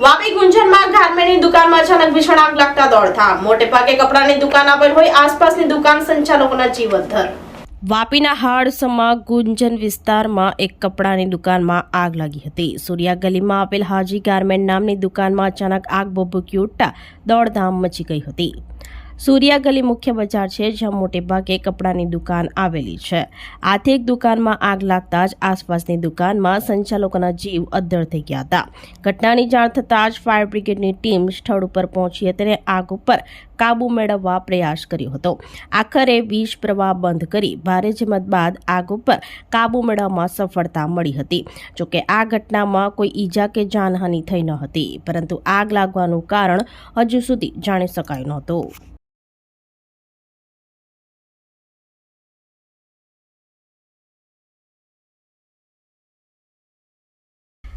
વાપી ગુંજનમાં ગારમેન્ટની દુકાનમાં અચાનક ભીષણ આગ લાગતા દોડધામ મોટે ભાગે કપડાની દુકાન આવેલ હોય, આસપાસની દુકાન સંચાલકોના જીવનધર. વાપીના હાડસમાં ગુંજન વિસ્તારમાં એક કપડાની દુકાનમાં આગ લાગી હતી. સૂર્યા ગલીમાં આપેલ હાજી ગાર્મેન્ટ નામની દુકાનમાં અચાનક આગ ભભૂકી ઉઠતા દોડધામ મચી ગઈ હતી. સૂર્યા ગલી મુખ્ય બજાર છે, જ્યાં મોટેભાગે કપડાંની દુકાન આવેલી છે. આથી એક દુકાનમાં આગ લાગતા જ આસપાસની દુકાનમાં સંચાલકોના જીવ અદ્ધર થઈ ગયા હતા. ઘટનાની જાણ થતાં જ ફાયર બ્રિગેડની ટીમ સ્થળ ઉપર પહોંચી હતી અને આગ ઉપર કાબુ મેળવવા પ્રયાસ કર્યો હતો. આખરે વીજ પ્રવાહ બંધ કરી ભારે જહેમત બાદ આગ ઉપર કાબુ મેળવવામાં સફળતા મળી હતી. જોકે આ ઘટનામાં કોઈ ઈજા કે જાનહાનિ થઈ ન હતી, પરંતુ આગ લાગવાનું કારણ હજુ સુધી જાણી શકાયું નહોતું.